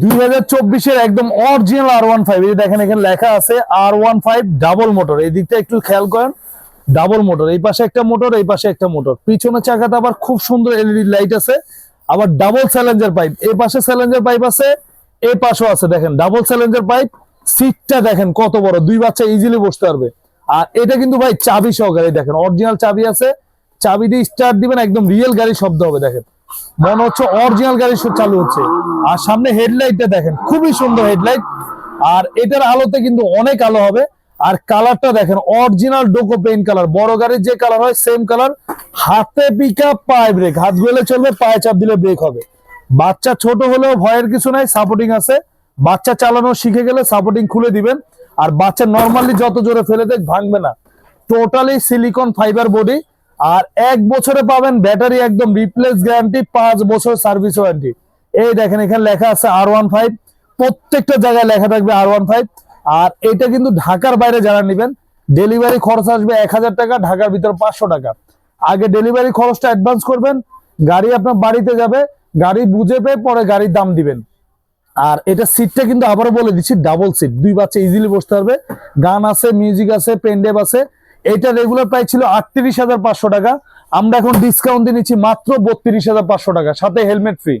দুই হাজার চব্বিশের একদম অরিজিনাল আর ওয়ান ফাইভ এই দেখেন এখানে লেখা আছে R one five double motor এই দিকটা একটু খেয়াল করেন ডাবল মোটর এই পাশে একটা মোটর এই পাশে একটা মোটর পিছনের চাকাতে আবার খুব সুন্দর এলইডি লাইট আছে, আবার ডাবল স্যালেঞ্জার পাইপ এই পাশে স্যালেঞ্জার পাইপ আছে, এই পাশেও আছে। দেখেন ডাবল স্যালেঞ্জার পাইপ সিটটা দেখেন কত বড়। দুই বাচ্চা ইজিলি বসতে পারবে। আর এটা কিন্তু ভাই চাবি সহকারে দেখেন অরিজিনাল চাবি আছে। চাবি দিয়ে স্টার্ট দিবেন, একদম রিয়েল গাড়ির শব্দ হবে, দেখেন। মনে হচ্ছে অরিজিনাল গাড়ি সব চালু হচ্ছে। আর সামনে হেডলাইটটা দেখেন, খুবই সুন্দর হেডলাইট আর এটার আলোতে কিন্তু অনেক আলো হবে। আর কালারটা দেখেন অরিজিনাল ডোকো পেইন্ট কালার বড় গাড়ির যে কালার হয় সেম কালার হাতে পিকা পায়ে ব্রেক হাত গেলে চলবে, পায়ে চাপ দিলে ব্রেক হবে। বাচ্চা ছোট হলেও ভয়ের কিছু নাই সাপোর্টিং আছে। বাচ্চা চালানো শিখে গেলে সাপোর্টিং খুলে দিবেন। আর বাচ্চা নর্মালি যত জোরে ফেলে দেখ, ভাঙবে না। টোটালি সিলিকন ফাইবার বডি আর এক বছরে পাবেন ব্যাটারি একদম রিপ্লেস গ্যারান্টি পাঁচ বছর সার্ভিস ওয়ারেন্টি এই দেখেন, এখানে লেখা আছে আর ওয়ান ফাইভ প্রত্যেকটা জায়গায় লেখা থাকবে আর ওয়ান ফাইভ আর এটা কিন্তু ঢাকার বাইরে যারা নেবেন ডেলিভারি খরচ আসবে এক হাজার টাকা, ঢাকার ভিতরে পাঁচশো টাকা। আগে ডেলিভারি খরচটা অ্যাডভান্স করবেন, গাড়ি আপনার বাড়িতে যাবে, গাড়ি বুঝে পেয়ে পরে গাড়ির দাম দিবেন। আর এটা সিটটা কিন্তু আবারও বলে দিচ্ছি ডাবল সিট দুই বাচ্চা ইজিলি বসতে পারবে। গান আছে মিউজিক আছে পেনডেভ আছে। এটা রেগুলার প্রাইস ছিল আটত্রিশ হাজার পাঁচশো টাকা। আমরা এখন ডিসকাউন্ট দিয়ে নিচ্ছি মাত্র বত্রিশ হাজার পাঁচশো টাকা, সাথে হেলমেট ফ্রি